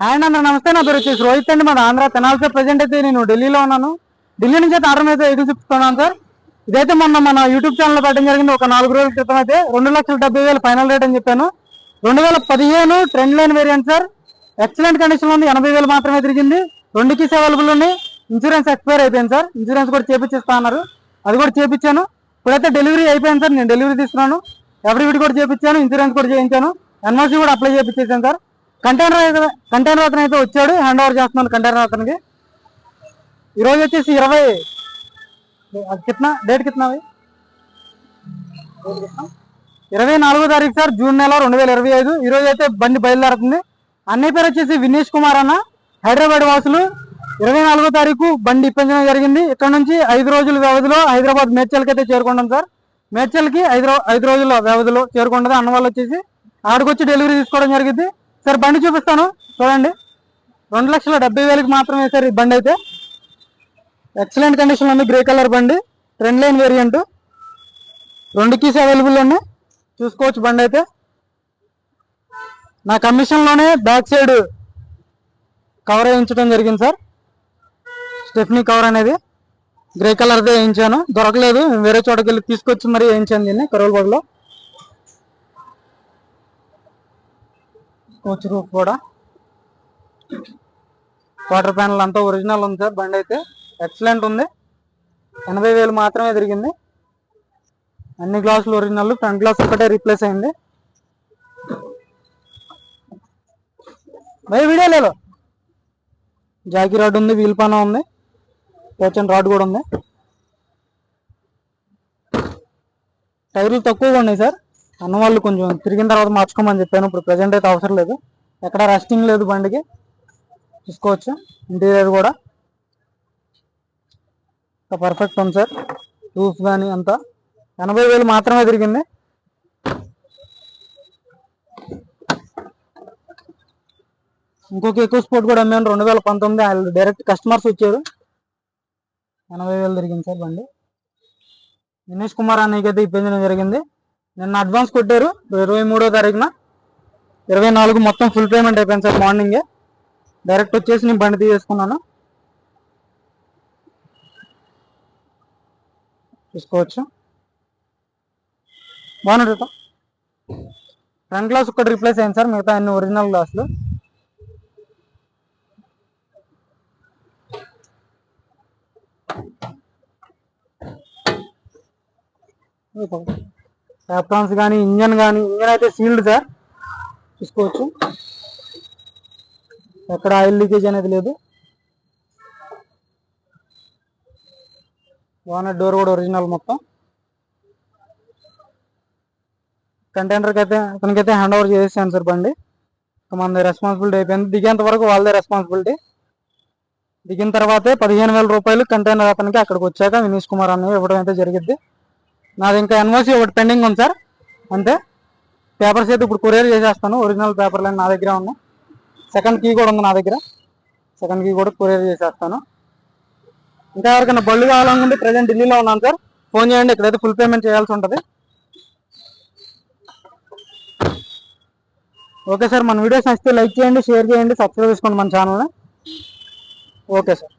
And అందరూ నమస్తే నా పేరు వచ్చేసి రోహిత్ అండి. మన ఆంధ్ర. తెనాల్సే ప్రజెంట్ అయితే నేను ఢిల్లీలో ఉన్నాను. ఢిల్లీ నుంచి అయితే ఆర్డర్ అయితే ఎదురు చెప్తున్నాను సార్ ఇదైతే మొన్న మన యూట్యూబ్ ఛానల్ పెట్టడం జరిగింది. ఒక నాలుగు రోజుల క్రితం అయితే రెండు లక్షల డెబ్బై వేలు ఫైనల్ రేట్ అని చెప్పాను. రెండు వేల పదిహేను trend line variant sir excellent condition ఉంది. ఎనభై వేలు మాత్రమే తిరిగింది. రెండు కీస్ అవైలబుల్ ఉన్నాయి. ఇన్సూరెన్స్ ఎక్స్పైర్ అయిపోయింది సార్ ఇన్సూరెన్స్ కూడా చేపించేస్తా అన్నారు. అది కూడా చేపించాను ఇప్పుడైతే డెలివరీ అయిపోయింది సార్ నేను డెలివరీ తీసుకున్నాను. ఎవ్రీవిడి కూడా చేపించాను ఇన్సూరెన్స్ కూడా చేయించాను. ఎన్ఆర్సీ కూడా అప్లై చేపించేసాను సార్ కంటైనర్ కంటైనర్ అతను అయితే వచ్చాడు. హ్యాండ్ ఓవర్ చేస్తున్నాను కంటైనర్ అతనికి. ఈరోజు వచ్చేసి ఇరవై అది కిట్నా డేట్ కిట్నా ఇరవై నాలుగో తారీఖు సార్ జూన్ నెల రెండు వేల ఇరవై ఐదు. ఈరోజు అయితే బండి బయలుదేరుతుంది. అన్నయ్య పేరు వచ్చేసి వినీష్ కుమార్ అన్న. హైదరాబాద్ వాసులు. ఇరవై నాలుగో తారీఖు బండి ఇప్పించడం జరిగింది. ఇక్కడ నుంచి ఐదు రోజుల వ్యవధిలో హైదరాబాద్ మేడ్చల్కి అయితే చేరుకుంటాం సార్. మేడ్చల్కి ఐదు ఐదు రోజుల వ్యవధిలో చేరుకుంటుంది. అన్న వాళ్ళు వచ్చేసి ఆడికొచ్చి డెలివరీ తీసుకోవడం జరిగింది. సార్ బండి చూపిస్తాను. చూడండి. రెండు లక్షల డెబ్బై వేలకి మాత్రమే సార్ ఈ బండి అయితే. ఎక్సలెంట్ కండిషన్ ఉంది. గ్రే కలర్ బండి. ట్రెండ్ లైన్ వేరియంట్ రెండు కీస్ అవైలబుల్ ఉన్నాయి. చూసుకోవచ్చు బండి అయితే. నా కమిషన్లోనే బ్యాక్ సైడ్ కవర్ వేయించడం జరిగింది సార్. స్టెఫ్నీ కవర్ అనేది. గ్రే కలర్దే వేయించాను. దొరకలేదు. వేరే చోటకి వెళ్ళి తీసుకొచ్చి మరీ వేయించాను దీన్ని. కరోల్బాగ్లో కోచ్ కూడా. వాటర్ ప్యానల్ అంతా ఒరిజినల్ ఉంది సార్ బండి అయితే. ఎక్సలెంట్ ఉంది. ఎనభై వేలు మాత్రమే తిరిగింది. అన్ని గ్లాసులు ఒరిజినల్ ఫ్రంట్ గ్లాస్ ఒకటే రీప్లేస్ అయింది. భయ వీడియో లేదు. జాకీ రాడ్ ఉంది వీల్ పాన ఉంది. కోచన్ రాడ్ కూడా ఉంది. టైర్లు తక్కువగా ఉన్నాయి సార్. అన్న వాళ్ళు కొంచెం తిరిగిన తర్వాత మార్చుకోమని చెప్పాను. ఇప్పుడు ప్రజెంట్ అయితే అవసరం లేదు. ఎక్కడ రెస్టింగ్ లేదు బండికి. చూసుకోవచ్చు. ఇంటీరియర్ కూడా. పర్ఫెక్ట్ ఉంది సార్. రూఫ్ కానీ అంతా. ఎనభై వేలు మాత్రమే తిరిగింది. ఇంకొక ఎక్కువ స్పోర్ట్ కూడా అమ్మాను. రెండు వేల పంతొమ్మిది వాళ్ళు డైరెక్ట్ కస్టమర్స్ వచ్చారు ఎనభై వేలు తిరిగింది సార్ బండి. దినేష్ కుమార్ అన్నయ్యకి అయితే ఇప్పించడం జరిగింది. నిన్న అడ్వాన్స్ కొట్టారు. ఇరవై మూడో తారీఖున. ఇరవై నాలుగు మొత్తం ఫుల్ పేమెంట్ అయిపోయింది సార్ మార్నింగే డైరెక్ట్ వచ్చేసి నేను బండి తీసేసుకున్నాను. చూసుకోవచ్చు. బాగున్నాడు ఫ్రంట్ గ్లాస్ ఒకటి రిప్లేస్ అయింది సార్ మిగతా అన్ని ఒరిజినల్ గ్లాసులు ఓకే సాఫ్రాన్స్ కానీ ఇంజన్ కానీ ఇంజన్ అయితే సీల్డ్ సార్. చూసుకోవచ్చు. ఎక్కడ ఆయిల్ లీకేజ్ అనేది లేదు. బాగున్నాయి డోర్ కూడా ఒరిజినల్ మొత్తం. కంటైనర్కి అయితే అతనికైతే హ్యాండ్ ఓవర్ చేసేసాను సార్ బండి. మన మనది రెస్పాన్సిబిలిటీ అయిపోయింది. దిగేంత వరకు వాళ్ళదే రెస్పాన్సిబిలిటీ. దిగిన తర్వాతే పదిహేను వేల రూపాయలు కంటైనర్ అతనికి అక్కడికి వచ్చాక వినీష్ కుమార్ అన్నయ్య ఇవ్వడం అయితే జరిగింది నాది ఇంకా ఎన్ఓసి ఒకటి పెండింగ్ ఉంది సార్. అంతే. పేపర్స్ అయితే ఇప్పుడు కొరియర్ చేసేస్తాను. ఒరిజినల్ పేపర్లు నా దగ్గర ఉన్నాయి. సెకండ్ కీ కూడా ఉంది నా దగ్గర. సెకండ్ కీ కూడా కొరియర్ చేసేస్తాను. ఇంకా ఎవరికైనా బళ్ళు కావాలనుకుంటే ప్రజెంట్ ఢిల్లీలో ఉన్నాను సార్. ఫోన్ చేయండి. ఇక్కడైతే ఫుల్ పేమెంట్ చేయాల్సి ఉంటుంది. ఓకే సార్ మన వీడియోస్ నచ్చితే లైక్ చేయండి షేర్ చేయండి సబ్స్క్రైబ్ చేసుకోండి మన ఛానల్ని ఓకే సార్